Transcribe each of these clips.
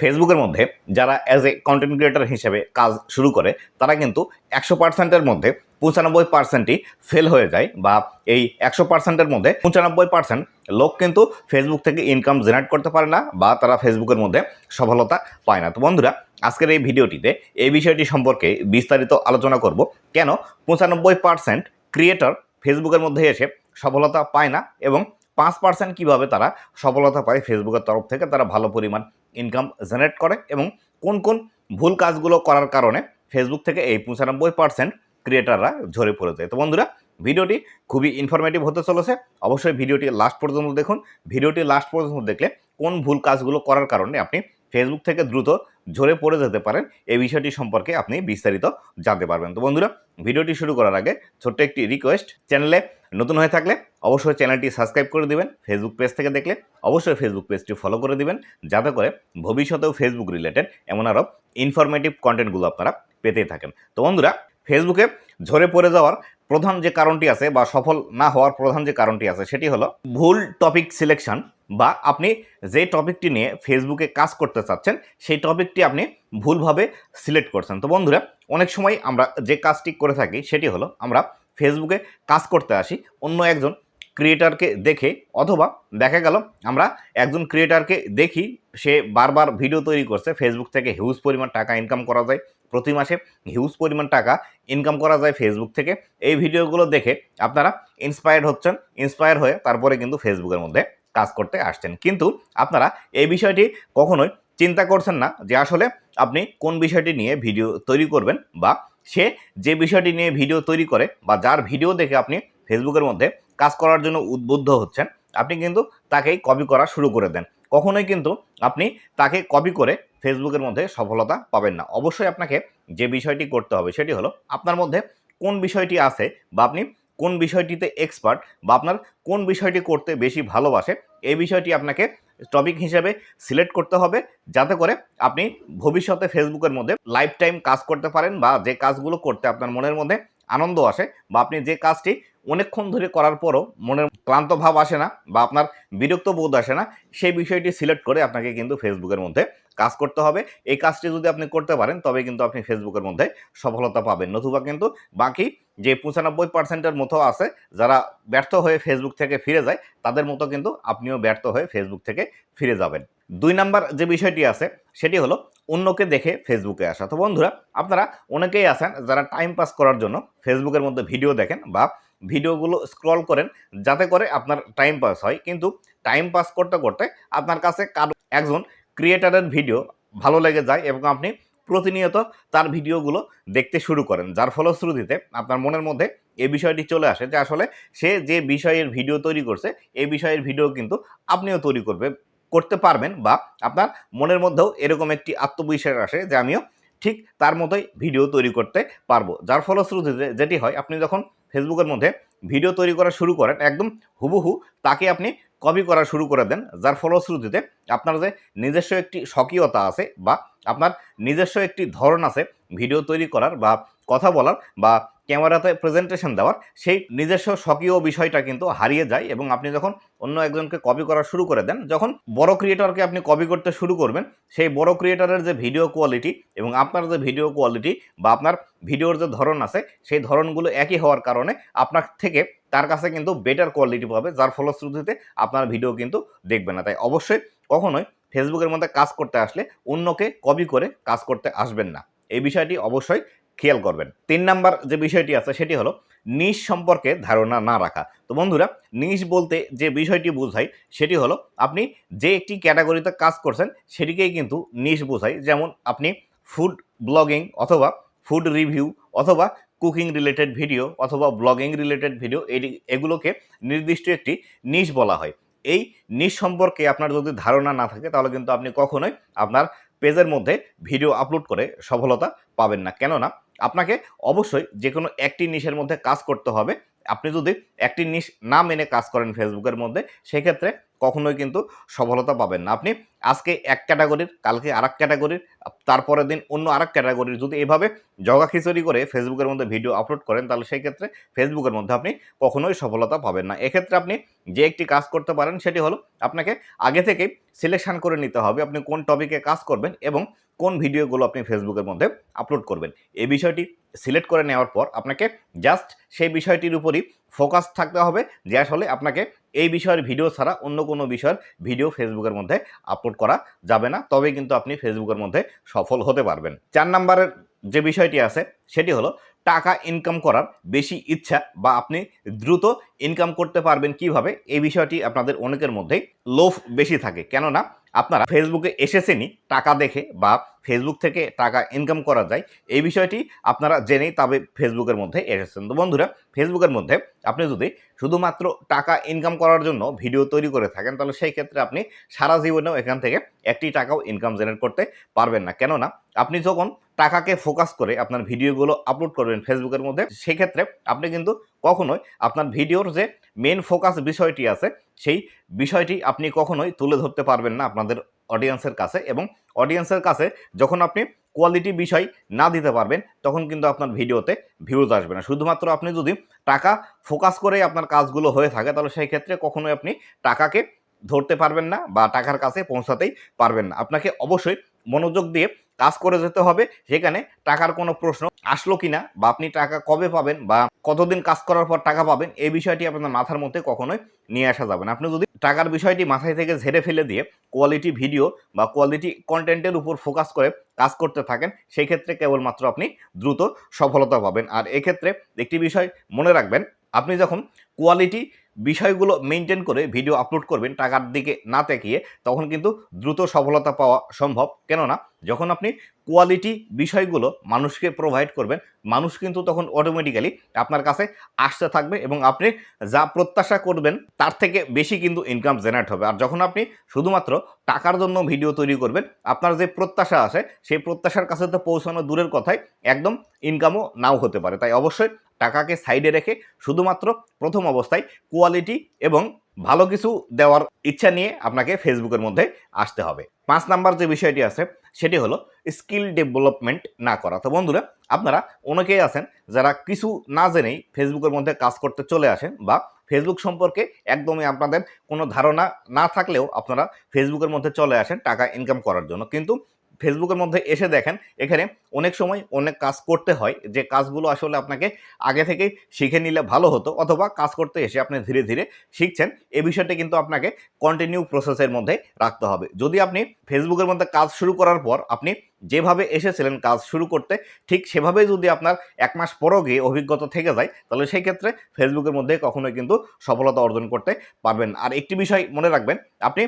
ফেসবুকের মধ্যে যারা অ্যাজ এ কন্টেন্ট ক্রিয়েটর হিসেবে কাজ শুরু করে, তারা কিন্তু একশো পার্সেন্টের মধ্যে পঁচানব্বই পার্সেন্টই ফেল হয়ে যায় বা এই একশো পার্সেন্টের মধ্যে পঁচানব্বই পার্সেন্ট লোক কিন্তু ফেসবুক থেকে ইনকাম জেনারেট করতে পারে না বা তারা ফেসবুকের মধ্যে সফলতা পায় না। তো বন্ধুরা, আজকের এই ভিডিওটিতে এই বিষয়টি সম্পর্কে বিস্তারিত আলোচনা করব। কেন পঁচানব্বই পার্সেন্ট ক্রিয়েটর ফেসবুকের মধ্যে এসে সফলতা পায় না এবং পাঁচ পার্সেন্ট কীভাবে তারা সফলতা পায় ফেসবুকের তরফ থেকে, তারা ভালো পরিমাণ ইনকাম জেনারেট করে এবং কোন কোন ভুল কাজগুলো করার কারণে ফেসবুক থেকে এই পঁচানব্বই পার্সেন্ট ক্রিয়েটাররা ঝরে পড়ে যায়। তো বন্ধুরা, ভিডিওটি খুবই ইনফরমেটিভ হতে চলেছে। অবশ্যই ভিডিওটি লাস্ট পর্যন্ত দেখুন। ভিডিওটি লাস্ট পর্যন্ত দেখলে কোন ভুল কাজগুলো করার কারণে আপনি ফেসবুক থেকে দ্রুত ঝরে পড়ে যেতে পারেন, এই বিষয়টি সম্পর্কে আপনি বিস্তারিত জানতে পারবেন। তো বন্ধুরা, ভিডিওটি শুরু করার আগে ছোট্ট একটি রিকোয়েস্ট চ্যানেলে নতুন হয়ে থাকলে অবশ্যই চ্যানেলটি সাবস্ক্রাইব করে দিবেন ফেসবুক পেজ থেকে দেখলে অবশ্যই ফেসবুক পেজটি ফলো করে দিবেন, যাতে করে ভবিষ্যতেও ফেসবুক রিলেটেড এমন আরও ইনফরমেটিভ কন্টেন্টগুলো আপনারা পেতেই থাকেন। তো বন্ধুরা ফেসবুকে ঝরে পড়ে যাওয়ার প্রধান যে কারণটি আছে বা সফল না হওয়ার প্রধান যে কারণটি আছে, সেটি হলো ভুল টপিক সিলেকশন বা আপনি যে টপিকটি নিয়ে ফেসবুকে কাজ করতে চাচ্ছেন, সেই টপিকটি আপনি ভুলভাবে সিলেক্ট করছেন। তো বন্ধুরা, অনেক সময় আমরা যে কাজটি করে থাকি, সেটি হলো আমরা ফেসবুকে কাজ করতে আসি, অন্য একজন ক্রিয়েটারকে দেখে, অথবা দেখা গেল আমরা একজন ক্রিয়েটারকে দেখি, সে বারবার ভিডিও তৈরি করছে ফেসবুক থেকে হিউজ পরিমাণ টাকা ইনকাম করা যায়, প্রতি মাসে হিউজ পরিমাণ টাকা ইনকাম করা যায় ফেসবুক থেকে। এই ভিডিওগুলো দেখে আপনারা ইন্সপায়ার্ড হচ্ছেন ইন্সপায়ার হয়ে তারপরে কিন্তু ফেসবুকের মধ্যে কাজ করতে আসছেন। কিন্তু আপনারা এই বিষয়টি কখনোই চিন্তা করছেন না যে আসলে আপনি কোন বিষয়টি নিয়ে ভিডিও তৈরি করবেন বা সে যে বিষয়টি নিয়ে ভিডিও তৈরি করে বা যার ভিডিও দেখে আপনি ফেসবুকের মধ্যে কাজ করার জন্য উদ্বুদ্ধ হচ্ছেন, আপনি কিন্তু তাকেই কপি করা শুরু করে দেন। কখনোই কিন্তু আপনি তাকে কপি করে ফেসবুকের মধ্যে সফলতা পাবেন না। অবশ্যই আপনাকে যে বিষয়টি করতে হবে সেটি হলো আপনার মধ্যে কোন বিষয়টি আছে বা আপনি কোন বিষয়টিতে এক্সপার্ট বা আপনার কোন বিষয়টি করতে বেশি ভালোবাসে, এই বিষয়টি আপনাকে টপিক হিসেবে সিলেক্ট করতে হবে। যাতে করে আপনি ভবিষ্যতে ফেসবুকের মধ্যে লাইফ টাইম কাজ করতে পারেন বা যে কাজগুলো করতে আপনার মনের মধ্যে আনন্দ আসে বা আপনি যে কাজটি অনেকক্ষণ ধরে করার পরও মনের ক্লান্ত ভাব আসে না বা আপনার বিরক্ত বোধ আসে না, সেই বিষয়টি সিলেক্ট করে আপনাকে কিন্তু ফেসবুকের মধ্যে কাজ করতে হবে। এই কাজটি যদি আপনি করতে পারেন, তবে কিন্তু আপনি ফেসবুকের মধ্যে সফলতা পাবেন। নতুবা কিন্তু বাকি যে পঁচানব্বই পার্সেন্টের মতো আছে, যারা ব্যর্থ হয়ে ফেসবুক থেকে ফিরে যায়, তাদের মতো কিন্তু আপনিও ব্যর্থ হয়ে ফেসবুক থেকে ফিরে যাবেন। দুই নাম্বার যে বিষয়টি আছে, সেটি হলো অন্যকে দেখে ফেসবুকে আসা। তো বন্ধুরা, আপনারা অনেকেই আছেন যারা টাইম পাস করার জন্য ফেসবুকের মধ্যে ভিডিও দেখেন বা ভিডিওগুলো স্ক্রল করেন যাতে করে আপনার টাইম পাস হয়। কিন্তু টাইম পাস করতে করতে আপনার কাছে কারও একজন ক্রিয়েটারের ভিডিও ভালো লেগে যায় এবং আপনি প্রতিনিয়ত তার ভিডিওগুলো দেখতে শুরু করেন। যার ফলশ্রুতিতে আপনার মনের মধ্যে এ বিষয়টি চলে আসে যে আসলে সে যে বিষয়ের ভিডিও তৈরি করছে এই বিষয়ের ভিডিও কিন্তু আপনিও তৈরি করবে, করতে পারবেন বা আপনার মনের মধ্যেও এরকম একটি আত্মবিশ্বাস আসে যে আমিও ঠিক তার মতোই ভিডিও তৈরি করতে পারব। যার ফলশ্রুতিতে যেটি হয়, আপনি যখন ফেসবুকের মধ্যে ভিডিও তৈরি করা শুরু করেন, একদম হুবহু তাকে আপনি কপি করা শুরু করে দেন, যার ফলশ্রুতিতে আপনার যে নিজস্ব একটি স্বকীয়তা আছে বা আপনার নিজস্ব একটি ধরন আছে ভিডিও তৈরি করার বা কথা বলার বা ক্যামেরাতে প্রেজেন্টেশন দেওয়ার, সেই নিজস্ব স্বকীয় বিষয়টা কিন্তু হারিয়ে যায় এবং আপনি যখন অন্য একজনকে কপি করা শুরু করে দেন, যখন বড় ক্রিয়েটরকে আপনি কপি করতে শুরু করবেন, সেই বড় ক্রিয়েটরের যে ভিডিও কোয়ালিটি এবং আপনার যে ভিডিও কোয়ালিটি বা আপনার ভিডিওর যে ধরন আছে, সেই ধরনগুলো একই হওয়ার কারণে আপনার থেকে তার কাছে কিন্তু বেটার কোয়ালিটি পাবে, যার ফলশ্রুতিতে আপনার ভিডিও কিন্তু দেখবে না। তাই অবশ্যই কখনোই ফেসবুকের মধ্যে কাজ করতে আসলে অন্যকে কপি করে কাজ করতে আসবেন না। এই বিষয়টি অবশ্যই খেয়াল করবেন। তিন নাম্বার যে বিষয়টি আছে সেটি হলো নিশ সম্পর্কে ধারণা না রাখা। তো বন্ধুরা, নিশ বলতে যে বিষয়টি বোঝায় সেটি হলো আপনি যে একটি ক্যাটাগরিতে কাজ করছেন সেটিকেই কিন্তু নিশ বোঝায় যেমন আপনি ফুড ব্লগিং অথবা ফুড রিভিউ অথবা কুকিং রিলেটেড ভিডিও অথবা ব্লগিং রিলেটেড ভিডিও এটি, এগুলোকে নির্দিষ্ট একটি নিশ বলা হয়। এই নিশ সম্পর্কে আপনার যদি ধারণা না থাকে তাহলে কিন্তু আপনি কখনোই আপনার পেজের মধ্যে ভিডিও আপলোড করে সফলতা পাবেন না। কেননা আপনাকে অবশ্যই যে কোনো একটি নিশের মধ্যে কাজ করতে হবে। আপনি যদি একটি নিশ না মেনে কাজ করেন ফেসবুকের মধ্যে, সেক্ষেত্রে কখনোই কিন্তু সফলতা পাবেন না। আপনি আজকে এক ক্যাটাগরির, কালকে আর এক ক্যাটাগরির, তারপরের দিন অন্য আর এক ক্যাটাগরির যদি এভাবে জগা খিচুড়ি করে ফেসবুকের মধ্যে ভিডিও আপলোড করেন, তাহলে সেই ক্ষেত্রে ফেসবুকের মধ্যে আপনি কখনোই সফলতা পাবেন না। এক্ষেত্রে আপনি যে একটি কাজ করতে পারেন, সেটি হলো আপনাকে আগে থেকে সিলেকশন করে নিতে হবে আপনি কোন টপিকে কাজ করবেন এবং কোন ভিডিওগুলো আপনি ফেসবুকের মধ্যে আপলোড করবেন। এই বিষয়টি সিলেক্ট করে নেওয়ার পর আপনাকে জাস্ট সেই বিষয়টির উপরই ফোকাস থাকতে হবে। যে আসলে আপনাকে এই বিষয়ের ভিডিও ছাড়া অন্য কোনো বিষয়ের ভিডিও ফেসবুকের মধ্যে আপলোড করা যাবে না। তবে কিন্তু আপনি ফেসবুকের মধ্যে সফল হতে পারবেন। চার নাম্বারের যে বিষয়টি আছে, সেটি হলো টাকা ইনকাম করার বেশি ইচ্ছা বা আপনি দ্রুত ইনকাম করতে পারবেন কীভাবে, এই বিষয়টি আপনাদের অনেকের মধ্যেই লোভ বেশি থাকে। কেননা আপনারা ফেসবুকে এসেছেনই টাকা দেখে বা ফেসবুক থেকে টাকা ইনকাম করা যায়, এই বিষয়টি আপনারা জেনেই তবে ফেসবুকের মধ্যে এসেছেন। তো বন্ধুরা ফেসবুকের মধ্যে আপনি যদি শুধুমাত্র টাকা ইনকাম করার জন্য ভিডিও তৈরি করে থাকেন, তাহলে সেই ক্ষেত্রে আপনি সারা জীবনেও এখান থেকে একটি টাকাও ইনকাম জেনারেট করতে পারবেন না। কেননা, আপনি যখন টাকাকে ফোকাস করে আপনার ভিডিওগুলো আপলোড করবেন ফেসবুকের মধ্যে, সেক্ষেত্রে আপনি কিন্তু কখনোই আপনার ভিডিওর যে মেন ফোকাস বিষয়টি আছে, সেই বিষয়টি আপনি কখনোই তুলে ধরতে পারবেন না আপনাদের অডিয়েন্সের কাছে এবং অডিয়েন্সের কাছে যখন আপনি কোয়ালিটি বিষয় না দিতে পারবেন, তখন কিন্তু আপনার ভিডিওতে ভিউজ আসবে না। শুধুমাত্র আপনি যদি টাকা ফোকাস করে আপনার কাজগুলো হয়ে থাকে, তাহলে সেই ক্ষেত্রে কখনোই আপনি টাকাকে ধরতে পারবেন না বা টাকার কাছে পৌঁছাতেই পারবেন না। আপনাকে অবশ্যই মনোযোগ দিয়ে কাজ করে যেতে হবে, সেখানে টাকার কোনো প্রশ্ন আসলো কিনা বা আপনি টাকা কবে পাবেন বা কতদিন কাজ করার পর টাকা পাবেন, এই বিষয়টি আপনার মাথার মধ্যে কখনোই নিয়ে আসা যাবে না। আপনি যদি টাকার বিষয়টি মাথায় থেকে ঝেড়ে ফেলে দিয়ে কোয়ালিটি ভিডিও বা কোয়ালিটি কন্টেন্টের উপর ফোকাস করে কাজ করতে থাকেন সেই ক্ষেত্রে কেবলমাত্র আপনি দ্রুত সফলতা পাবেন। আর এক্ষেত্রে একটি বিষয় মনে রাখবেন, আপনি যখন কোয়ালিটি বিষয়গুলো মেনটেন করে ভিডিও আপলোড করবেন, টাকার দিকে না তাকিয়ে, তখন কিন্তু দ্রুত সফলতা পাওয়া সম্ভব। কেননা যখন আপনি কোয়ালিটি বিষয়গুলো মানুষকে প্রোভাইড করবেন, মানুষ কিন্তু তখন অটোমেটিক্যালি আপনার কাছে আসতে থাকবে এবং আপনি যা প্রত্যাশা করবেন তার থেকে বেশি কিন্তু ইনকাম জেনারেট হবে। আর যখন আপনি শুধুমাত্র টাকার জন্য ভিডিও তৈরি করবেন, আপনার যে প্রত্যাশা আছে, সেই প্রত্যাশার কাছে তো পৌঁছানো দূরের কথাই, একদম ইনকামও নাও হতে পারে। তাই অবশ্যই টাকাকে সাইডে রেখে শুধুমাত্র প্রথম অবস্থায় কোয়ালিটি এবং ভালো কিছু দেওয়ার ইচ্ছা নিয়ে আপনাকে ফেসবুকের মধ্যে আসতে হবে। পাঁচ নাম্বার যে বিষয়টি আছে, সেটি হলো স্কিল ডেভেলপমেন্ট না করা। তো বন্ধুরা, আপনারা অনেকেই আছেন যারা কিছু না জেনেই ফেসবুকের মধ্যে কাজ করতে চলে আসেন বা ফেসবুক সম্পর্কে একদমই আপনাদের কোনো ধারণা না থাকলেও আপনারা ফেসবুকের মধ্যে চলে আসেন টাকা ইনকাম করার জন্য। কিন্তু ফেসবুকের মধ্যে এসে দেখেন, এখানে অনেক সময় অনেক কাজ করতে হয়, যে কাজগুলো আসলে আপনাকে আগে থেকে শিখে নিলে ভালো হতো, অথবা কাজ করতে এসে আপনি ধীরে ধীরে শিখছেন এ বিষয়টা কিন্তু আপনাকে কন্টিনিউ প্রসেসের মধ্যে রাখতে হবে। যদি আপনি ফেসবুকের মধ্যে কাজ শুরু করার পর আপনি যেভাবে এসেছিলেন কাজ শুরু করতে, ঠিক সেভাবেই যদি আপনার এক মাস পরও গিয়ে অভিজ্ঞতা থেকে যায়, তাহলে সেই ক্ষেত্রে ফেসবুকের মধ্যে কখনোই কিন্তু সফলতা অর্জন করতে পারবেন আর একটি বিষয় মনে রাখবেন, আপনি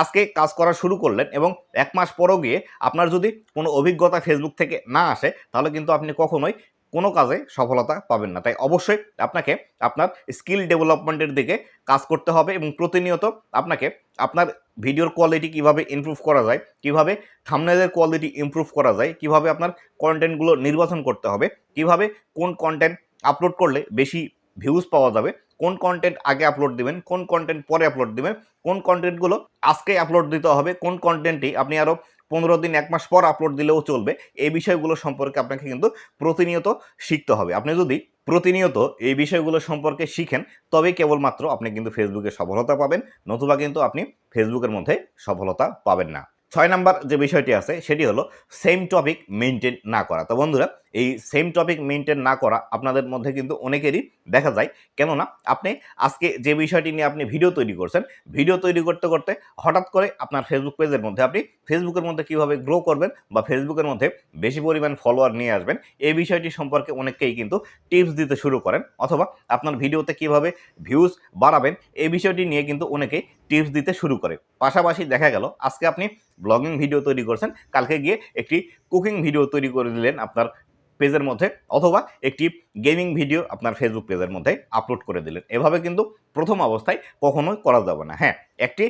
আজকে কাজ করা শুরু করলেন এবং এক মাস পরও গিয়ে আপনার যদি কোনো অভিজ্ঞতা ফেসবুক থেকে না আসে, তাহলে কিন্তু আপনি কখনোই কোনো কাজে সফলতা পাবেন না। তাই অবশ্যই আপনাকে আপনার স্কিল ডেভেলপমেন্টের দিকে কাজ করতে হবে এবং প্রতিনিয়ত আপনাকে আপনার ভিডিওর কোয়ালিটি কীভাবে ইমপ্রুভ করা যায়, কীভাবে থামনেলের কোয়ালিটি ইমপ্রুভ করা যায়, কীভাবে আপনার কন্টেন্টগুলো নির্বাচন করতে হবে, কীভাবে কোন কন্টেন্ট আপলোড করলে বেশি ভিউজ পাওয়া যাবে কোন কন্টেন্ট আগে আপলোড দিবেন, কোন কন্টেন্ট পরে আপলোড দিবেন, কোন কন্টেন্টগুলো আজকে আপলোড দিতে হবে, কোন কন্টেন্টটি আপনি আরও পনেরো দিন, এক মাস পর আপলোড দিলেও চলবে, এই বিষয়গুলো সম্পর্কে আপনাকে কিন্তু প্রতিনিয়ত শিখতে হবে। আপনি যদি প্রতিনিয়ত এই বিষয়গুলো সম্পর্কে শিখেন, তবেই কেবলমাত্র আপনি কিন্তু ফেসবুকে সফলতা পাবেন, নতুবা কিন্তু আপনি ফেসবুকের মধ্যে সফলতা পাবেন না। ছয় নাম্বার যে বিষয়টি আছে, সেটি হলো সেম টপিক মেনটেন না করা। তো বন্ধুরা এই সেম টপিক মেনটেন না করা আপনাদের মধ্যে কিন্তু অনেকেরই দেখা যায়। কেননা আপনি আজকে যে বিষয়টি নিয়ে আপনি ভিডিও তৈরি করছেন ভিডিও তৈরি করতে করতে হঠাৎ করে আপনার ফেসবুক পেজের মধ্যে আপনি ফেসবুকের মধ্যে কীভাবে গ্রো করবেন বা ফেসবুকের মধ্যে বেশি পরিমাণ ফলোয়ার নিয়ে আসবেন, এই বিষয়টি সম্পর্কে অনেকেই কিন্তু টিপস দিতে শুরু করেন অথবা আপনার ভিডিওতে কীভাবে ভিউজ বাড়াবেন, এই বিষয়টি নিয়ে কিন্তু অনেকেই টিপস দিতে শুরু করে। পাশাপাশি দেখা গেল, আজকে আপনি ব্লগিং ভিডিও তৈরি করছেন, কালকে গিয়ে একটি কুকিং ভিডিও তৈরি করে দিলেন আপনার পেজের মধ্যে অথবা একটি গেমিং ভিডিও আপনার ফেসবুক পেজের মধ্যে আপলোড করে দিলেন। এভাবে কিন্তু প্রথম অবস্থায় কখনোই করা যাবে না। হ্যাঁ একটি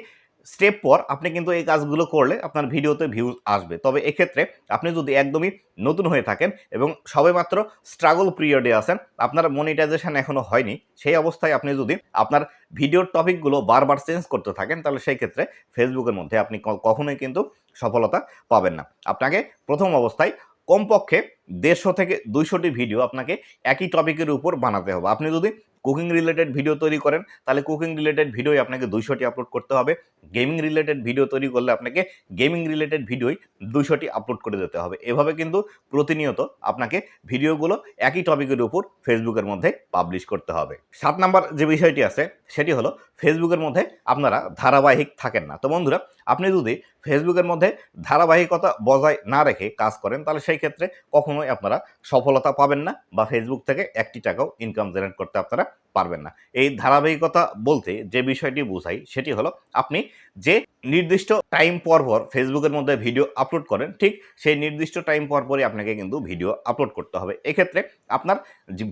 স্টেপ পর আপনি কিন্তু এই কাজগুলো করলে আপনার ভিডিওতে ভিউজ আসবে। তবে এক্ষেত্রে আপনি যদি একদমই নতুন হয়ে থাকেন এবং সবেমাত্র স্ট্রাগল পিরিয়ডে আছেন, আপনার মনিটাইজেশন এখনও হয়নি, সেই অবস্থায় আপনি যদি আপনার ভিডিওর টপিকগুলো বারবার চেঞ্জ করতে থাকেন, তাহলে সেই ক্ষেত্রে ফেসবুকের মধ্যে আপনি কখনোই কিন্তু সফলতা পাবেন না। আপনাকে প্রথম অবস্থায় কমপক্ষে দেড়শো থেকে দুইশোটি ভিডিও আপনাকে একই টপিকের উপর বানাতে হবে। আপনি যদি কুকিং রিলেটেড ভিডিও তৈরি করেন, তাহলে কুকিং রিলেটেড ভিডিওই আপনাকে দুইশোটি আপলোড করতে হবে। গেমিং রিলেটেড ভিডিও তৈরি করলে আপনাকে গেমিং রিলেটেড ভিডিওই দুইশোটি আপলোড করে দিতে হবে। এভাবে কিন্তু প্রতিনিয়ত আপনাকে ভিডিওগুলো একই টপিকের উপর ফেসবুকের মধ্যে পাবলিশ করতে হবে। সাত নাম্বার যে বিষয়টি আছে, সেটি হলো ফেসবুকের মধ্যে আপনারা ধারাবাহিক থাকেন না। তো বন্ধুরা, আপনি যদি ফেসবুকের মধ্যে ধারাবাহিকতা বজায় না রেখে কাজ করেন, তাহলে সেই ক্ষেত্রে কখনোই আপনারা সফলতা পাবেন না বা ফেসবুক থেকে একটি টাকাও ইনকাম জেনারেট করতে আপনারা পারবেন না। এই ধারাবাহিকতা বলতে যে বিষয়টি বোঝাই, সেটি হলো আপনি যে নির্দিষ্ট টাইম পর পর ফেসবুকের মধ্যে ভিডিও আপলোড করেন, ঠিক সেই নির্দিষ্ট টাইম পর পরই আপনাকে কিন্তু ভিডিও আপলোড করতে হবে। এক্ষেত্রে আপনার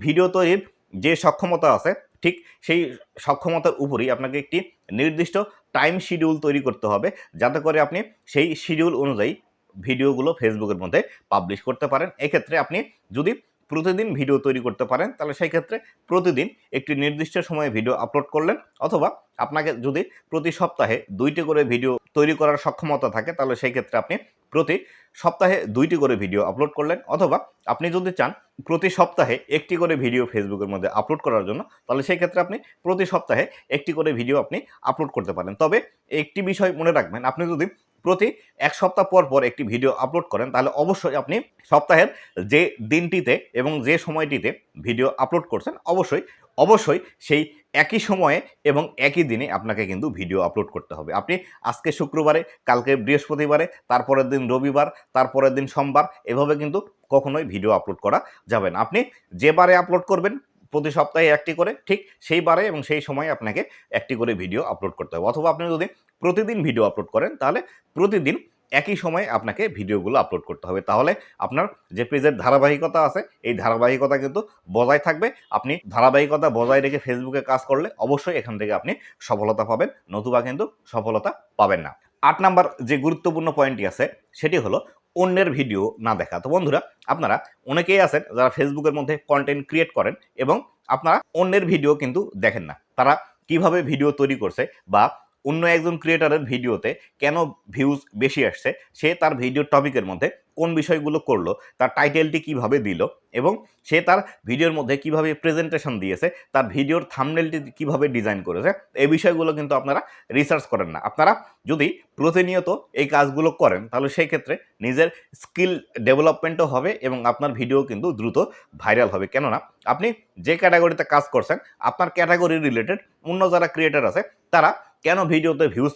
ভিডিও তৈরির যে সক্ষমতা আছে, ঠিক সেই সক্ষমতার উপরেই আপনাকে একটি নির্দিষ্ট টাইম শিডিউল তৈরি করতে হবে, যাতে করে আপনি সেই শিডিউল অনুযায়ী ভিডিওগুলো ফেসবুকের মধ্যে পাবলিশ করতে পারেন। এক্ষেত্রে আপনি যদি প্রতিদিন ভিডিও তৈরি করতে পারেন, তাহলে সেই ক্ষেত্রে প্রতিদিন একটি নির্দিষ্ট সময়ে ভিডিও আপলোড করলেন, অথবা আপনাকে যদি প্রতি সপ্তাহে দুইটি করে ভিডিও তৈরি করার সক্ষমতা থাকে, তাহলে সেই ক্ষেত্রে আপনি প্রতি সপ্তাহে দুইটি করে ভিডিও আপলোড করলেন, অথবা আপনি যদি চান প্রতি সপ্তাহে একটি করে ভিডিও ফেসবুকের মধ্যে আপলোড করার জন্য, তাহলে সেই ক্ষেত্রে আপনি প্রতি সপ্তাহে একটি করে ভিডিও আপনি আপলোড করতে পারেন। তবে একটি বিষয় মনে রাখবেন, আপনি যদি প্রতি এক সপ্তাহ পর পর একটি ভিডিও আপলোড করেন, তাহলে অবশ্যই আপনি সপ্তাহের যে দিনটিতে এবং যে সময়টিতে ভিডিও আপলোড করছেন, অবশ্যই অবশ্যই সেই একই সময়ে এবং একই দিনে আপনাকে কিন্তু ভিডিও আপলোড করতে হবে। আপনি আজকে শুক্রবারে, কালকে বৃহস্পতিবারে, তারপরের দিন রবিবার, তারপরের দিন সোমবার, এভাবে কিন্তু কখনোই ভিডিও আপলোড করা যাবে না। আপনি যে বারে আপলোড করবেন প্রতি সপ্তাহে একটি করে, ঠিক সেই বারে এবং সেই সময়ে আপনাকে একটি করে ভিডিও আপলোড করতে হবে। অথবা আপনি যদি প্রতিদিন ভিডিও আপলোড করেন, তাহলে প্রতিদিন একই সময়ে আপনাকে ভিডিওগুলো আপলোড করতে হবে। তাহলে আপনার যে পেজের ধারাবাহিকতা আছে, এই ধারাবাহিকতা কিন্তু বজায় থাকবে। আপনি ধারাবাহিকতা বজায় রেখে ফেসবুকে কাজ করলে অবশ্যই এখান থেকে আপনি সফলতা পাবেন, নতুবা কিন্তু সফলতা পাবেন না। আট নাম্বার যে গুরুত্বপূর্ণ পয়েন্টটি আছে, সেটি হলো অন্যের ভিডিও না দেখা। তো বন্ধুরা, আপনারা অনেকেই আছেন যারা ফেসবুকের মধ্যে কন্টেন্ট ক্রিয়েট করেন এবং আপনারা অন্যের ভিডিও কিন্তু দেখেন না। তারা কীভাবে ভিডিও তৈরি করছে বা অন্য একজন ক্রিয়েটারের ভিডিওতে কেন ভিউজ বেশি আসছে, সে তার ভিডিওর টপিকের মধ্যে কোন বিষয়গুলো করল, তার টাইটেলটি কীভাবে দিল এবং সে তার ভিডিওর মধ্যে কীভাবে প্রেজেন্টেশন দিয়েছে, তার ভিডিওর থামনেলটি কীভাবে ডিজাইন করেছে, এই বিষয়গুলো কিন্তু আপনারা রিসার্চ করেন না। আপনারা যদি প্রতিনিয়ত এই কাজগুলো করেন, তাহলে সেই ক্ষেত্রে নিজের স্কিল ডেভেলপমেন্টও হবে এবং আপনার ভিডিও কিন্তু দ্রুত ভাইরাল হবে। কেননা আপনি যে ক্যাটাগরিতে কাজ করছেন, আপনার ক্যাটাগরি রিলেটেড অন্য যারা ক্রিয়েটার আছে, তারা কেন ভিডিওতে ভিউজ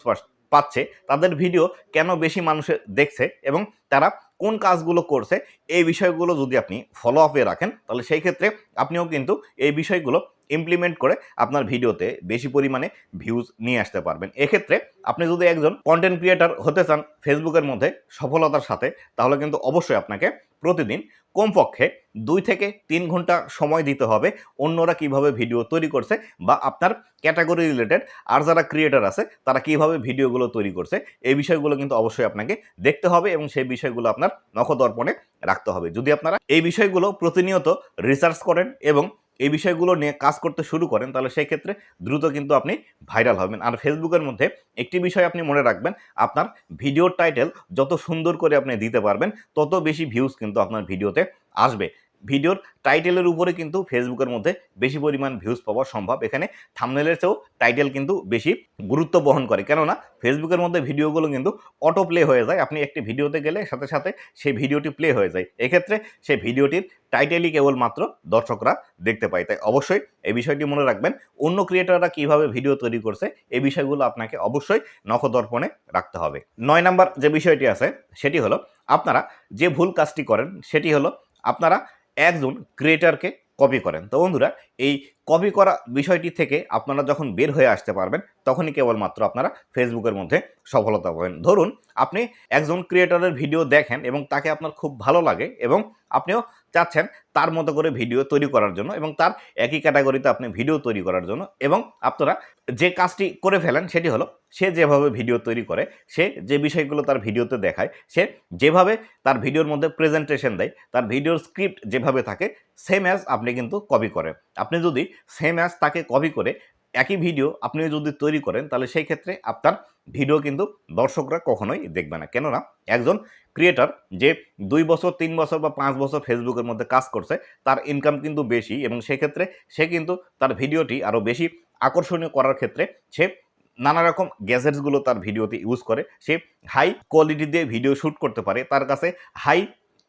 পাচ্ছে, তাদের ভিডিও কেন বেশি মানুষে দেখছে এবং তারা কোন কাজগুলো করছে, এই বিষয়গুলো যদি আপনি ফলো আপে রাখেন, তাহলে সেই ক্ষেত্রে আপনিও কিন্তু এই বিষয়গুলো ইমপ্লিমেন্ট করে আপনার ভিডিওতে বেশি পরিমাণে ভিউজ নিয়ে আসতে পারবেন। এক্ষেত্রে আপনি যদি একজন কন্টেন্ট ক্রিয়েটার হতে চান ফেসবুকের মধ্যে সফলতার সাথে, তাহলে কিন্তু অবশ্যই আপনাকে প্রতিদিন কমপক্ষে দুই থেকে তিন ঘণ্টা সময় দিতে হবে অন্যরা কীভাবে ভিডিও তৈরি করছে বা আপনার ক্যাটাগরি রিলেটেড আর যারা ক্রিয়েটার আছে, তারা কীভাবে ভিডিওগুলো তৈরি করছে, এই বিষয়গুলো কিন্তু অবশ্যই আপনাকে দেখতে হবে এবং সেই বিষয়গুলো আপনার নখদর্পণে রাখতে হবে। যদি আপনারা এই বিষয়গুলো প্রতিনিয়ত রিসার্চ করেন এবং এই বিষয়গুলো নিয়ে কাজ করতে শুরু করেন, তাহলে সেই ক্ষেত্রে দ্রুত কিন্তু আপনি ভাইরাল হবেন। আর ফেসবুকের মধ্যে একটি বিষয় আপনি মনে রাখবেন, আপনার ভিডিওর টাইটেল যত সুন্দর করে আপনি দিতে পারবেন, তত বেশি ভিউজ কিন্তু আপনার ভিডিওতে আসবে। ভিডিওর টাইটেলের উপরে কিন্তু ফেসবুকের মধ্যে বেশি পরিমাণ ভিউজ পাওয়া সম্ভব। এখানে থামনেলের চেয়েও টাইটেল কিন্তু বেশি গুরুত্ব বহন করে। কেননা, ফেসবুকের মধ্যে ভিডিওগুলো কিন্তু অটো প্লে হয়ে যায়। আপনি একটি ভিডিওতে গেলে সাথে সাথে সেই ভিডিওটি প্লে হয়ে যায়। এক্ষেত্রে সেই ভিডিওটির টাইটেলই কেবলমাত্র দর্শকরা দেখতে পায়। তাই অবশ্যই এই বিষয়টি মনে রাখবেন। অন্য ক্রিয়েটাররা কীভাবে ভিডিও তৈরি করছে, এই বিষয়গুলো আপনাকে অবশ্যই নখদর্পণে রাখতে হবে। নয় নাম্বার যে বিষয়টি আছে, সেটি হলো, আপনারা যে ভুল কাজটি করেন, সেটি হলো, আপনারা একজন ক্রিয়েটারকে কপি করেন। তো বন্ধুরা, এই কপি করা বিষয়টি থেকে আপনারা যখন বের হয়ে আসতে পারবেন, তখনই কেবলমাত্র আপনারা ফেসবুকের মধ্যে সফলতা পাবেন। ধরুন, আপনি একজন ক্রিয়েটারের ভিডিও দেখেন এবং তাকে আপনার খুব ভালো লাগে এবং আপনিও চাচ্ছেন তার মতো করে ভিডিও তৈরি করার জন্য এবং তার একই ক্যাটাগরিতে আপনি ভিডিও তৈরি করার জন্য এবং আপনারা যে কাজটি করে ফেলেন সেটি হলো সে যেভাবে ভিডিও তৈরি করে, সে যে বিষয়গুলো তার ভিডিওতে দেখায়, সে যেভাবে তার ভিডিওর মধ্যে প্রেজেন্টেশন দেয়, তার ভিডিওর স্ক্রিপ্ট যেভাবে থাকে সেম অ্যাজ আপনি কিন্তু কপি করেন আপনি যদি সেম অ্যাজ তাকে কপি করে একই ভিডিও আপনি যদি তৈরি করেন, তাহলে সেই ক্ষেত্রে আপনার ভিডিও কিন্তু দর্শকরা কখনোই দেখবে না। কেননা একজন ক্রিয়েটার যে দুই বছর, তিন বছর বা পাঁচ বছর ফেসবুকের মধ্যে কাজ করছে, তার ইনকাম কিন্তু বেশি এবং সেক্ষেত্রে সে কিন্তু তার ভিডিওটি আরও বেশি আকর্ষণীয় করার ক্ষেত্রে সে নানা রকম গ্যাজেটসগুলো তার ভিডিওতে ইউজ করে। সে হাই কোয়ালিটি দিয়ে ভিডিও শ্যুট করতে পারে। তার কাছে হাই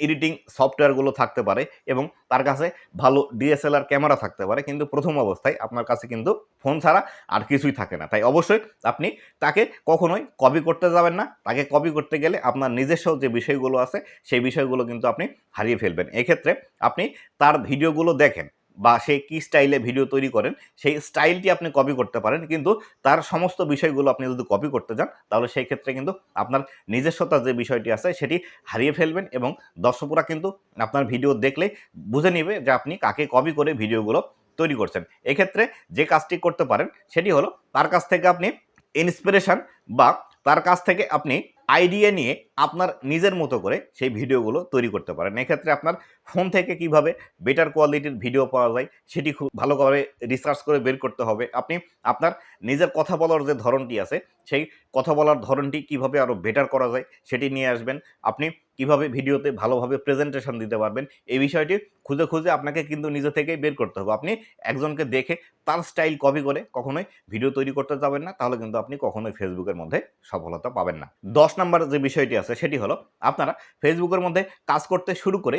এডিটিং সফটওয়্যারগুলো থাকতে পারে এবং তার কাছে ভালো ডিএসএলআর ক্যামেরা থাকতে পারে। কিন্তু প্রথম অবস্থায় আপনার কাছে কিন্তু ফোন ছাড়া আর কিছুই থাকে না। তাই অবশ্যই আপনি তাকে কখনোই কপি করতে যাবেন না। তাকে কপি করতে গেলে আপনার নিজস্ব যে বিষয়গুলো আছে, সেই বিষয়গুলো কিন্তু আপনি হারিয়ে ফেলবেন। এক্ষেত্রে আপনি তার ভিডিওগুলো দেখেন। বা সে কী স্টাইলে ভিডিও তৈরি করেন, সেই স্টাইলটি আপনি কপি করতে পারেন। কিন্তু তার সমস্ত বিষয়গুলো আপনি যদি কপি করতে যান, তাহলে সেই ক্ষেত্রে কিন্তু আপনার নিজস্বতার যে বিষয়টি আছে, সেটি হারিয়ে ফেলবেন এবং দর্শকরা কিন্তু আপনার ভিডিও দেখলে বুঝে নেবে যে আপনি কাকে কপি করে ভিডিওগুলো তৈরি করছেন। এক্ষেত্রে যে কাজটি করতে পারেন, সেটি হলো তার কাছ থেকে আপনি ইন্সপিরেশন বা তার কাছ থেকে আপনি আইডিয়া নিয়ে আপনার নিজের মতো করে সেই ভিডিওগুলো তৈরি করতে পারেন। এক্ষেত্রে আপনার ফোন থেকে কীভাবে বেটার কোয়ালিটির ভিডিও পাওয়া যায় সেটি খুব ভালোভাবে রিসার্চ করে বের করতে হবে। আপনি আপনার নিজের কথা বলার যে ধরনটি আছে, সেই কথা বলার ধরনটি কীভাবে আরও বেটার করা যায় সেটি নিয়ে আসবেন। আপনি কীভাবে ভিডিওতে ভালোভাবে প্রেজেন্টেশন দিতে পারবেন, এই বিষয়টি খুঁজে খুঁজে আপনাকে কিন্তু নিজে থেকেই বের করতে হবে। আপনি একজনকে দেখে তার স্টাইল কপি করে কখনোই ভিডিও তৈরি করতে যাবেন না, তাহলে কিন্তু আপনি কখনোই ফেসবুকের মধ্যে সফলতা পাবেন না। দশ নম্বর যে বিষয়টি আছে সেটি হলো, আপনারা ফেসবুকের মধ্যে কাজ করতে শুরু করে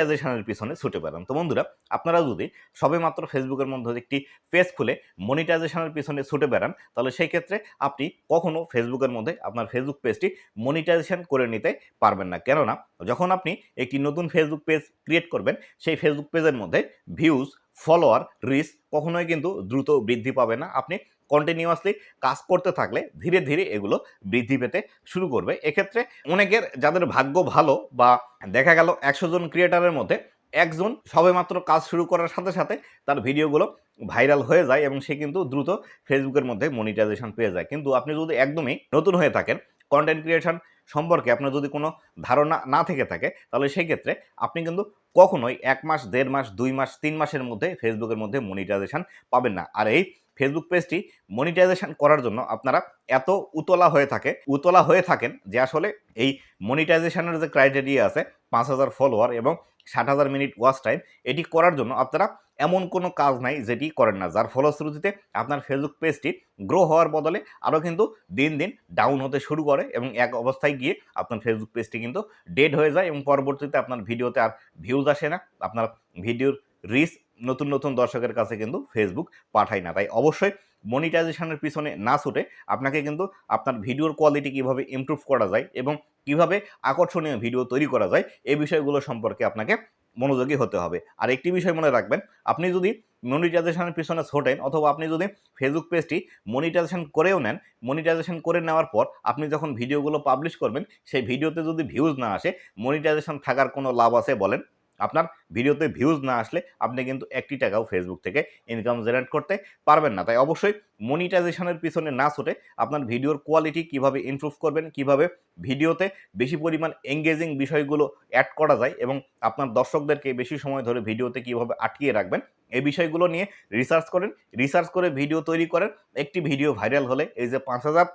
মনিটাইজেশনের পিছনে ছুটে বেড়ান। তো বন্ধুরা, আপনারা যদি সবেমাত্র ফেসবুকের মধ্যে একটি পেজ খুলে মনিটাইজেশনের পিছনে ছুটে বেড়ান, তাহলে সেই ক্ষেত্রে আপনি কখনো ফেসবুকের মধ্যে আপনার ফেসবুক পেজটি মনিটাইজেশন করে নিতে পারবেন না। কেননা, যখন আপনি একটি নতুন ফেসবুক পেজ ক্রিয়েট করবেন, সেই ফেসবুক পেজের মধ্যে ভিউজ ফলোয়ার রিচ কখনোই কিন্তু দ্রুত বৃদ্ধি পাবে না। আপনি কন্টিনিউয়াসলি কাজ করতে থাকলে ধীরে ধীরে এগুলো বৃদ্ধি পেতে শুরু করবে। এক্ষেত্রে অনেকের, যাদের ভাগ্য ভালো বা দেখা গেল একশো জন ক্রিয়েটারের মধ্যে একজন সবেমাত্র কাজ শুরু করার সাথে সাথে তার ভিডিওগুলো ভাইরাল হয়ে যায় এবং সে কিন্তু দ্রুত ফেসবুকের মধ্যে মনিটাইজেশন পেয়ে যায়। কিন্তু আপনি যদি একদমই নতুন হয়ে থাকেন কন্টেন্ট ক্রিয়েশন সম্পর্কে আপনার যদি কোনো ধারণা না থেকে থাকে, তাহলে সেই ক্ষেত্রে আপনি কিন্তু কখনোই এক মাস, দেড় মাস, দুই মাস, তিন মাসের মধ্যে ফেসবুকের মধ্যে মনিটাইজেশন পাবেন না। আর এই ফেসবুক পেজটি মনিটাইজেশন করার জন্য আপনারা এত উতলা হয়ে থাকে, উতলা হয়ে থাকেন যে আসলে এই মনিটাইজেশনের যে ক্রাইটেরিয়া আছে, পাঁচ হাজার ফলোয়ার এবং ষাট হাজার মিনিট ওয়াচ টাইম এটি করার জন্য আপনারা এমন কোনো কাজ নাই যেটি করেন না। যার ফলশ্রুতিতে আপনার ফেসবুক পেজটি গ্রো হওয়ার বদলে আরও কিন্তু দিন দিন ডাউন হতে শুরু করে এবং এক অবস্থায় গিয়ে আপনার ফেসবুক পেজটি কিন্তু ডেড হয়ে যায় এবং পরবর্তীতে আপনার ভিডিওতে আর ভিউজ আসে না। আপনার ভিডিওর রিচ নতুন নতুন দর্শকের কাছে কিন্তু ফেসবুক পাঠায় না। তাই অবশ্যই মনিটাইজেশনের পিছনে না ছুটে আপনাকে কিন্তু আপনার ভিডিওর কোয়ালিটি কীভাবে ইমপ্রুভ করা যায় এবং কীভাবে আকর্ষণীয় ভিডিও তৈরি করা যায়, এই বিষয়গুলো সম্পর্কে আপনাকে মনোযোগী হতে হবে। আর একটি বিষয় মনে রাখবেন, আপনি যদি মনিটাইজেশনের পিছনে ছোটেন অথবা আপনি যদি ফেসবুক পেজটি মনিটাইজেশন করেও নেন মনিটাইজেশন করে নেওয়ার পর আপনি যখন ভিডিওগুলো পাবলিশ করবেন, সেই ভিডিওতে যদি ভিউজ না আসে মনিটাইজেশন থাকার কোনো লাভ আছে বলেন? আপনার ভিডিওতে ভিউজ না আসলে আপনি কিন্তু একটি টাকাও ফেসবুক থেকে ইনকাম জেনারেট করতে পারবেন না। তাই অবশ্যই মনিটাইজেশনের পিছনে না ছুটে আপনার ভিডিওর কোয়ালিটি কীভাবে ইমপ্রুভ করবেন, কীভাবে ভিডিওতে বেশি পরিমাণ এঙ্গেজিং বিষয়গুলো অ্যাড করা যায় এবং আপনার দর্শকদেরকে বেশি সময় ধরে ভিডিওতে কীভাবে আটকিয়ে রাখবেন, এই বিষয়গুলো নিয়ে রিসার্চ করেন। রিসার্চ করে ভিডিও তৈরি করেন। একটি ভিডিও ভাইরাল হলে এই যে পাঁচ হাজার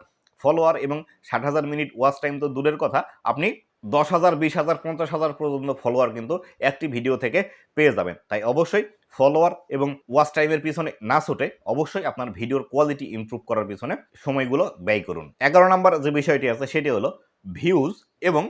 ফলোয়ার এবং ষাট হাজার মিনিট ওয়াচ টাইম তো দূরের কথা, আপনি দশ হাজার, বিশ হাজার, পঞ্চাশ হাজার পর্যন্ত ফলোয়ার কিন্তু একটি ভিডিও থেকে পেয়ে যাবেন। তাই অবশ্যই ফলোয়ার এবং ওয়াচ টাইমের পিছনে না ছুটে অবশ্যই আপনার ভিডিওর কোয়ালিটি ইম্প্রুভ করার পিছনে সময়গুলো ব্যয় করুন। এগারো নম্বর যে বিষয়টি আছে, সেটি হলো ভিউজ এবং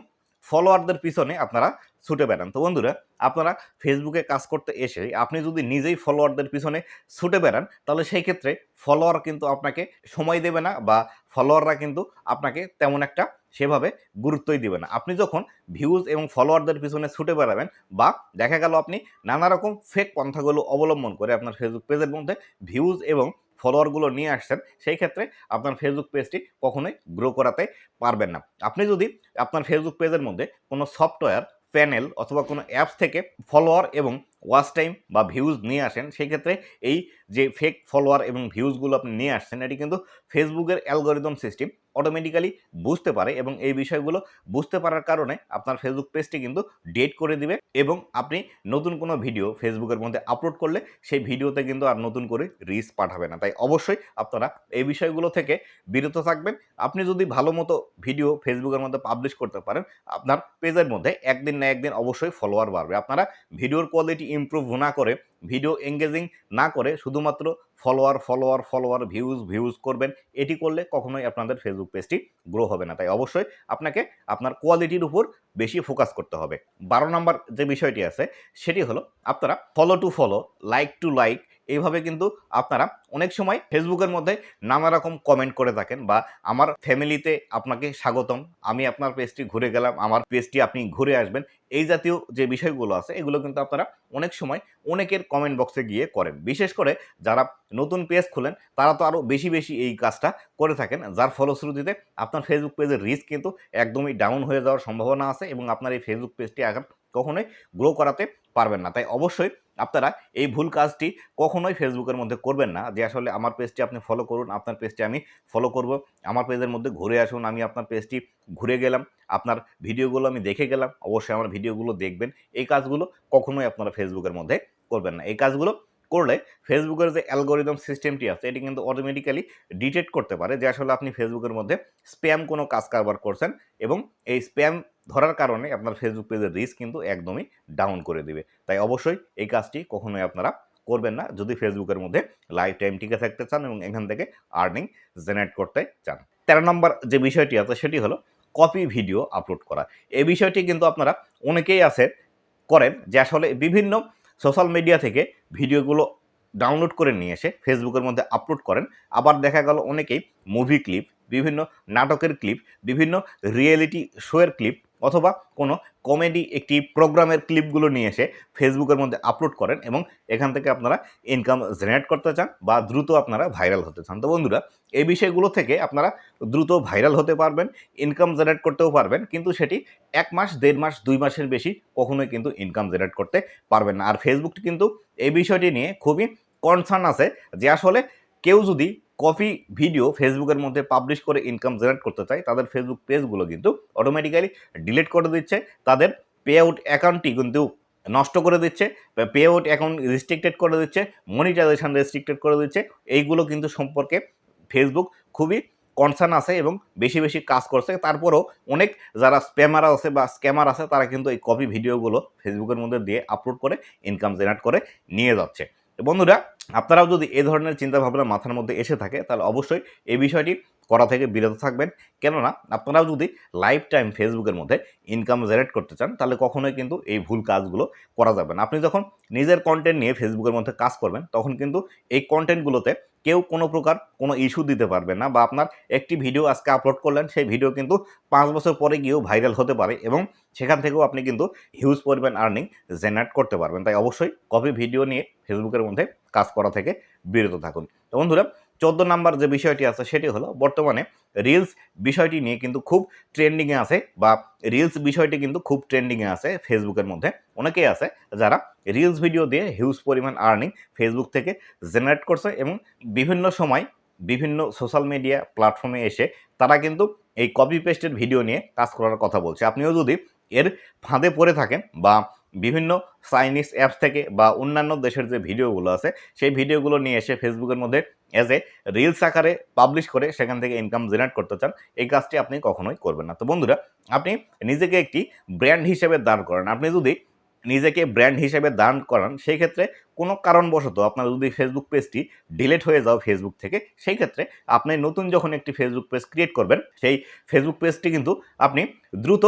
ফলোয়ারদের পিছনে আপনারা ছুটে বেড়ান। তো বন্ধুরা, আপনারা ফেসবুকে কাজ করতে এসে আপনি যদি নিজেই ফলোয়ারদের পিছনে ছুটে বেড়ান, তাহলে সেই ক্ষেত্রে ফলোয়ার কিন্তু আপনাকে সময় দেবে না বা ফলোয়াররা কিন্তু আপনাকে তেমন একটা সেভাবে গুরুত্বই দিবে না। আপনি যখন ভিউজ এবং ফলোয়ারদের পিছনে ছুটে বেড়াবেন বা দেখা গেল আপনি নানা রকম ফেক পন্থাগুলো অবলম্বন করে আপনার ফেসবুক পেজের মধ্যে ভিউজ এবং ফলোয়ারগুলো নিয়ে আসছেন, সেই ক্ষেত্রে আপনার ফেসবুক পেজটি কখনোই গ্রো করাতে পারবেন না। আপনি যদি আপনার ফেসবুক পেজের মধ্যে কোনো সফটওয়্যার প্যানেল অথবা কোনো অ্যাপস থেকে ফলোয়ার এবং ওয়াচ টাইম বা ভিউজ নিয়ে আসেন সেই ক্ষেত্রে এই যে ফেক ফলোয়ার এবং ভিউজগুলো আপনি নিয়ে আসছেন, এটি কিন্তু ফেসবুকের অ্যালগোরিদম সিস্টেম অটোমেটিক্যালি বুঝতে পারে এবং এই বিষয়গুলো বুঝতে পারার কারণে আপনার ফেসবুক পেজটি কিন্তু ডেট করে দিবে এবং আপনি নতুন কোনো ভিডিও ফেসবুকের মধ্যে আপলোড করলে সেই ভিডিওতে কিন্তু আর নতুন করে রিস পাঠাবে না। তাই অবশ্যই আপনারা এই বিষয়গুলো থেকে বিরত থাকবেন। আপনি যদি ভালো মতো ভিডিও ফেসবুকের মধ্যে পাবলিশ করতে পারেন, আপনার পেজের মধ্যে একদিন না একদিন অবশ্যই ফলোয়ার বাড়বে। আপনারা ভিডিওর কোয়ালিটি ইমপ্রুভ না করে ভিডিও এঙ্গেজিং না করে, শুধুমাত্র follower follower follower views views করবেন, এটি করলে কখনোই আপনাদের ফেসবুক পেজটি গ্রো হবে না। তাই অবশ্যই আপনাকে আপনার কোয়ালিটির উপর বেশি ফোকাস করতে হবে। বারো নম্বর যে বিষয়টি আছে, সেটি হলো আপনারা follow to follow like to like এইভাবে কিন্তু আপনারা অনেক সময় ফেসবুকের মধ্যে নানা রকম কমেন্ট করে থাকেন বা আমার ফ্যামিলিতে আপনাকে স্বাগতম, আমি আপনার পেজটি ঘুরে গেলাম, আমার পেজটি আপনি ঘুরে আসবেন, এই জাতীয় যে বিষয়গুলো আছে, এগুলো কিন্তু আপনারা অনেক সময় অনেকের কমেন্ট বক্সে গিয়ে করেন। বিশেষ করে যারা নতুন পেজ খুলেন, তারা তো আরও বেশি বেশি এই কাজটা করে থাকেন, যার ফলশ্রুতিতে আপনার ফেসবুক পেজের রিস্ক কিন্তু একদমই ডাউন হয়ে যাওয়ার সম্ভাবনা আছে এবং আপনার এই ফেসবুক পেজটি এখন কখনোই গ্রো করাতে পারবেন না। তাই অবশ্যই আপনারা এই ভুল কাজটি কখনোই ফেসবুকের মধ্যে করবেন না। যে আসলে আমার পেজটি আপনি ফলো করুন, আপনার পেজটি আমি ফলো করব। আমার পেজের মধ্যে ঘুরে আসুন, আমি আপনার পেজটি ঘুরে গেলাম, আপনার ভিডিওগুলো আমি দেখে গেলাম, অবশ্যই আমার ভিডিওগুলো দেখবেন। এই কাজগুলো কখনোই আপনারা ফেসবুকের মধ্যে করবেন না। এই কাজগুলো করলে ফেসবুকের যে অ্যালগোরিদম সিস্টেমটি আছে, এটি কিন্তু অটোমেটিক্যালি ডিটেক্ট করতে পারে যে আসলে আপনি ফেসবুকের মধ্যে স্প্যাম কোনো কাজ কারবার করছেন এবং এই স্প্যাম ধরার কারণে আপনার ফেসবুক পেজের রিস্ক কিন্তু একদমই ডাউন করে দিবে। তাই অবশ্যই এই কাজটি কখনোই আপনারা করবেন না যদি ফেসবুকের মধ্যে লাইফ টাইম টিকে থাকতে চান এবং এখান থেকে আর্নিং জেনারেট করতে চান। তেরো নম্বর যে বিষয়টি আছে, সেটি হলো কপি ভিডিও আপলোড করা। এই বিষয়টি কিন্তু আপনারা অনেকেই আছে করেন যে আসলে বিভিন্ন সোশ্যাল মিডিয়া থেকে ভিডিওগুলো ডাউনলোড করে নিয়ে এসে ফেসবুকের মধ্যে আপলোড করেন। আবার দেখা গেল অনেকেই মুভি ক্লিপ, বিভিন্ন নাটকের ক্লিপ, বিভিন্ন রিয়েলিটি শোয়ের ক্লিপ অথবা কোনো কমেডি একটি প্রোগ্রামের ক্লিপগুলো নিয়ে এসে ফেসবুকের মধ্যে আপলোড করেন এবং এখান থেকে আপনারা ইনকাম জেনারেট করতে চান বা দ্রুত আপনারা ভাইরাল হতে চান। তো বন্ধুরা, এই বিষয়গুলো থেকে আপনারা দ্রুত ভাইরাল হতে পারবেন ইনকাম জেনারেট করতেও পারবেন, কিন্তু সেটি এক মাস, দেড় মাস, দুই মাসের বেশি কখনোই কিন্তু ইনকাম জেনারেট করতে পারবেন না। আর ফেসবুক কিন্তু এই বিষয়টি নিয়ে খুবই কনসার্ন আছে যে আসলে কেউ যদি কপি ভিডিও ফেসবুকের মধ্যে পাবলিশ করে ইনকাম জেনারেট করতে চায়, তাদের ফেসবুক পেজগুলো কিন্তু অটোমেটিক্যালি ডিলিট করে দিচ্ছে। তাদের পে আউট অ্যাকাউন্টটি কিন্তু নষ্ট করে দিচ্ছে পে আউট অ্যাকাউন্ট রেস্ট্রিক্টেড করে দিচ্ছে মনিটাইজেশন রেস্ট্রিক্টেড করে দিচ্ছে। এইগুলো কিন্তু সম্পর্কে ফেসবুক খুবই কনসার্ন আছে এবং বেশি বেশি কাজ করছে। তারপরেও অনেক যারা স্প্যামার আছে বা স্ক্যামার আছে, তারা কিন্তু এই কপি ভিডিওগুলো ফেসবুকের মধ্যে দিয়ে আপলোড করে ইনকাম জেনারেট করে নিয়ে যাচ্ছে। বন্ধুরা আপনারাও যদি এ ধরনের চিন্তাভাবনা মাথার মধ্যে এসে থাকে, তাহলে অবশ্যই এই বিষয়টি করা থেকে বিরত থাকবেন। কেননা, আপনারাও যদি লাইফ টাইম ফেসবুকের মধ্যে ইনকাম জেনারেট করতে চান, তাহলে কখনোই কিন্তু এই ভুল কাজগুলো করা যাবে না। আপনি যখন নিজের কন্টেন্ট নিয়ে ফেসবুকের মধ্যে কাজ করবেন, তখন কিন্তু এই কন্টেন্টগুলোতে কেউ কোনো প্রকার কোনো ইস্যু দিতে পারবে না বা আপনার একটি ভিডিও আজকে আপলোড করলেন, সেই ভিডিও কিন্তু পাঁচ বছর পরে গিয়েও ভাইরাল হতে পারে এবং সেখান থেকেও আপনি কিন্তু হিউজ পরিমাণ আর্নিং জেনারেট করতে পারবেন। তাই অবশ্যই কপি ভিডিও নিয়ে ফেসবুকের মধ্যে কাজ করা থেকে বিরত থাকুন। তো বন্ধুরা চোদ্দ নাম্বার যে বিষয়টি আছে সেটি হলো, বর্তমানে রিলস বিষয়টি নিয়ে কিন্তু খুব ট্রেন্ডিংয়ে আছে বা রিলস বিষয়টি কিন্তু খুব ট্রেন্ডিংয়ে আছে ফেসবুকের মধ্যে। অনেকেই আছে যারা রিলস ভিডিও দিয়ে হিউজ পরিমাণ আর্নিং ফেসবুক থেকে জেনারেট করছে এবং বিভিন্ন সময় বিভিন্ন সোশ্যাল মিডিয়া প্ল্যাটফর্মে এসে তারা কিন্তু এই কপি পেস্টের ভিডিও নিয়ে কাজ করার কথা বলছে। আপনিও যদি এর ফাঁদে পড়ে থাকেন বা বিভিন্ন চাইনিজ অ্যাপস থেকে বা অন্যান্য দেশের যে ভিডিওগুলো আছে, সেই ভিডিওগুলো নিয়ে এসে ফেসবুকের মধ্যে অ্যাজ এ রিলস আকারে পাবলিশ করে সেখান থেকে ইনকাম জেনারেট করতে চান, এই কাজটি আপনি কখনোই করবেন না। তো বন্ধুরা, আপনি নিজেকে একটি ব্র্যান্ড হিসেবে দাঁড় করেন। আপনি যদি নিজেকে ব্র্যান্ড হিসেবে দান করান সেই ক্ষেত্রে কোনো কারণবশত আপনার যদি ফেসবুক পেজটি ডিলেট হয়ে যাও ফেসবুক থেকে সেই ক্ষেত্রে আপনি নতুন যখন একটি ফেসবুক পেজ ক্রিয়েট করবেন, সেই ফেসবুক পেজটি কিন্তু আপনি দ্রুত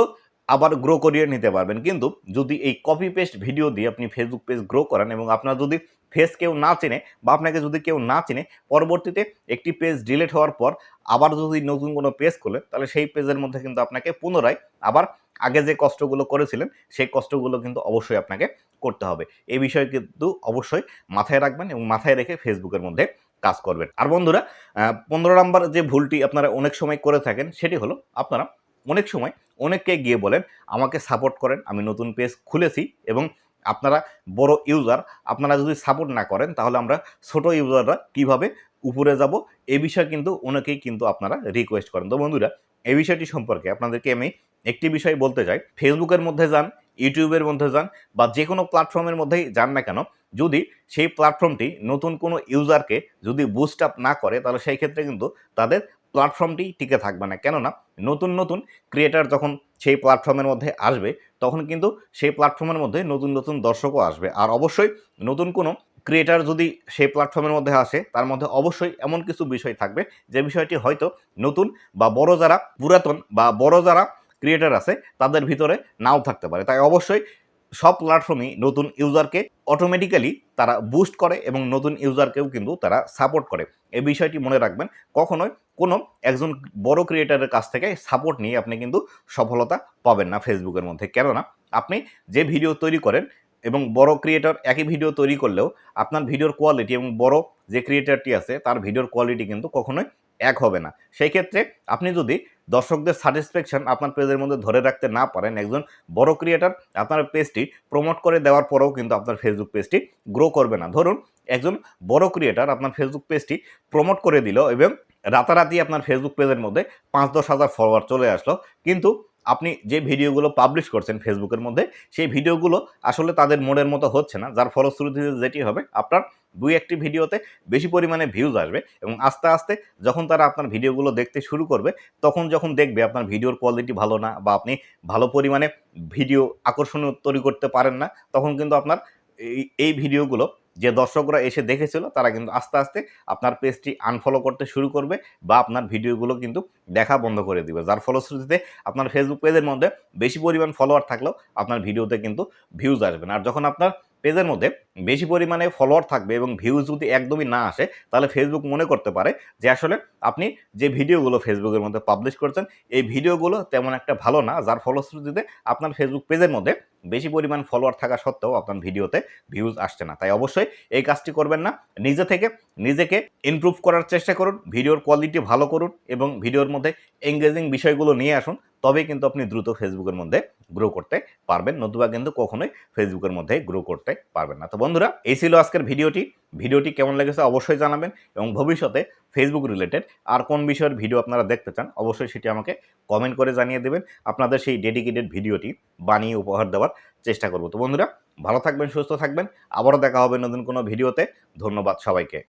আবার গ্রো করিয়ে নিতে পারবেন। কিন্তু যদি এই কপি পেস্ট ভিডিও দিয়ে আপনি ফেসবুক পেজ গ্রো করেন এবং আপনার যদি ফেস কেউ না চেনে বা আপনাকে যদি কেউ না চেনে, পরবর্তীতে একটি পেজ ডিলিট হওয়ার পর আবার যদি নতুন কোনো পেজ খোলে, তাহলে সেই পেজের মধ্যে কিন্তু আপনাকে পুনরায় আবার আগে যে কষ্টগুলো করেছিলেন, সেই কষ্টগুলো কিন্তু অবশ্যই আপনাকে করতে হবে। এই বিষয়ে কিন্তু অবশ্যই মাথায় রাখবেন এবং মাথায় রেখে ফেসবুকের মধ্যে কাজ করবেন। আর বন্ধুরা পনেরো নাম্বার যে ভুলটি আপনারা অনেক সময় করে থাকেন, সেটি হলো আপনারা অনেক সময় অনেককে গিয়ে বলেন, আমাকে সাপোর্ট করেন, আমি নতুন পেজ খুলেছি এবং আপনারা বড় ইউজার আপনারা যদি সাপোর্ট না করেন, তাহলে আমরা ছোট ইউজাররা কীভাবে উপরে যাব? এ বিষয়ে কিন্তু অনেকেই কিন্তু আপনারা রিকোয়েস্ট করেন। তো বন্ধুরা এই বিষয়টি সম্পর্কে আপনাদেরকে আমি একটি বিষয় বলতে চাই। ফেসবুকের মধ্যে যান ইউটিউবের মধ্যে যান বা যে কোনো প্ল্যাটফর্মের মধ্যেই যান না কেন, যদি সেই প্ল্যাটফর্মটি নতুন কোনো ইউজারকে যদি বুস্ট আপ না করে, তাহলে সেই ক্ষেত্রে কিন্তু তাদের প্ল্যাটফর্মটি টিকে থাকবে না। কেননা নতুন নতুন ক্রিয়েটার যখন সেই প্ল্যাটফর্মের মধ্যে আসবে, তখন কিন্তু সেই প্ল্যাটফর্মের মধ্যে নতুন নতুন দর্শকও আসবে। আর অবশ্যই নতুন কোনো ক্রিয়েটার যদি সেই প্ল্যাটফর্মের মধ্যে আসে, তার মধ্যে অবশ্যই এমন কিছু বিষয় থাকবে, যে বিষয়টি হয়তো নতুন বা বড় যারা পুরাতন বা বড় যারা ক্রিয়েটার আছে, তাদের ভিতরে নাও থাকতে পারে। তাই অবশ্যই সব প্ল্যাটফর্মই নতুন ইউজারকে অটোমেটিক্যালি তারা বুস্ট করে এবং নতুন ইউজারকেও কিন্তু তারা সাপোর্ট করে। এই বিষয়টি মনে রাখবেন, কখনোই কোনো একজন বড় ক্রিয়েটারের কাছ থেকে সাপোর্ট নিয়ে আপনি কিন্তু সফলতা পাবেন না ফেসবুকের মধ্যে। কেননা, আপনি যে ভিডিও তৈরি করেন এবং বড় ক্রিয়েটর একই ভিডিও তৈরি করলেও আপনার ভিডিওর কোয়ালিটি এবং বড় যে ক্রিয়েটারটি আছে, তার ভিডিওর কোয়ালিটি কিন্তু কখনোই এক হবে না। সেই ক্ষেত্রে আপনি যদি দর্শকদের স্যাটিসফ্যাকশন আপনার পেজের মধ্যে ধরে রাখতে না পারেন। একজন বড় ক্রিয়েটার আপনার পেজটি প্রমোট করে দেওয়ার পরেও কিন্তু আপনার ফেসবুক পেজটি গ্রো করবে না। ধরুন, একজন বড় ক্রিয়েটার আপনার ফেসবুক পেজটি প্রমোট করে দিল এবং রাতারাতি আপনার ফেসবুক পেজের মধ্যে পাঁচ দশ হাজার ফলোয়ার চলে আসলো। কিন্তু আপনি যে ভিডিওগুলো পাবলিশ করছেন ফেসবুকের মধ্যে, সেই ভিডিওগুলো আসলে তাদের মোড়ের মতো হচ্ছে না। যার ফলশ্রুতিতে যেটি হবে, আপনার দুই একটি ভিডিওতে বেশি পরিমাণে ভিউজ আসবে এবং আস্তে আস্তে যখন তারা আপনার ভিডিওগুলো দেখতে শুরু করবে, তখন যখন দেখবে আপনার ভিডিওর কোয়ালিটি ভালো না বা আপনি ভালো পরিমাণে ভিডিও আকর্ষণীয় তৈরি করতে পারেন না, তখন কিন্তু আপনার এই ভিডিওগুলো যে দর্শকরা এসে দেখেছিল, তারা কিন্তু আস্তে আস্তে আপনার পেজটি আনফলো করতে শুরু করবে বা আপনার ভিডিওগুলো কিন্তু দেখা বন্ধ করে দিবে। যার ফলশ্রুতিতে আপনার ফেসবুক পেজের মধ্যে বেশি পরিমাণ ফলোয়ার থাকলেও আপনার ভিডিওতে কিন্তু ভিউজ আসবে না। আর যখন আপনার পেজের মধ্যে বেশি পরিমাণে ফলোয়ার থাকবে এবং ভিউজ যদি একদমই না আসে, তাহলে ফেসবুক মনে করতে পারে যে আসলে আপনি যে ভিডিওগুলো ফেসবুকের মধ্যে পাবলিশ করছেন, এই ভিডিওগুলো তেমন একটা ভালো না, যার ফলশ্রুতিতে আপনার ফেসবুক পেজের মধ্যে বেশি পরিমাণ ফলোয়ার থাকা সত্ত্বেও আপনার ভিডিওতে ভিউজ আসছে না। তাই অবশ্যই এই কাজটি করবেন না, নিজে থেকে নিজেকে ইমপ্রুভ করার চেষ্টা করুন ভিডিওর কোয়ালিটি ভালো করুন এবং ভিডিওর মধ্যে এঙ্গেজিং বিষয়গুলো নিয়ে আসুন তবেই কিন্তু আপনি দ্রুত ফেসবুকের মধ্যে গ্রো করতে পারবেন। নতুবা কিন্তু কখনোই ফেসবুকের মধ্যে গ্রো করতে পারবেন না। তো বন্ধুরা, এই ছিল আজকের ভিডিওটি। ভিডিওটি কেমন লেগেছে অবশ্যই জানাবেন এবং ভবিষ্যতে ফেসবুক রিলেটেড আর কোন বিষয়ের ভিডিও আপনারা দেখতে চান অবশ্যই সেটি আমাকে কমেন্ট করে জানিয়ে দেবেন। আপনাদের সেই ডেডিকেটেড ভিডিওটি বানিয়ে উপহার দেওয়ার চেষ্টা করব। তো বন্ধুরা, ভালো থাকবেন, সুস্থ থাকবেন। আবারও দেখা হবে নতুন কোনো ভিডিওতে। ধন্যবাদ সবাইকে।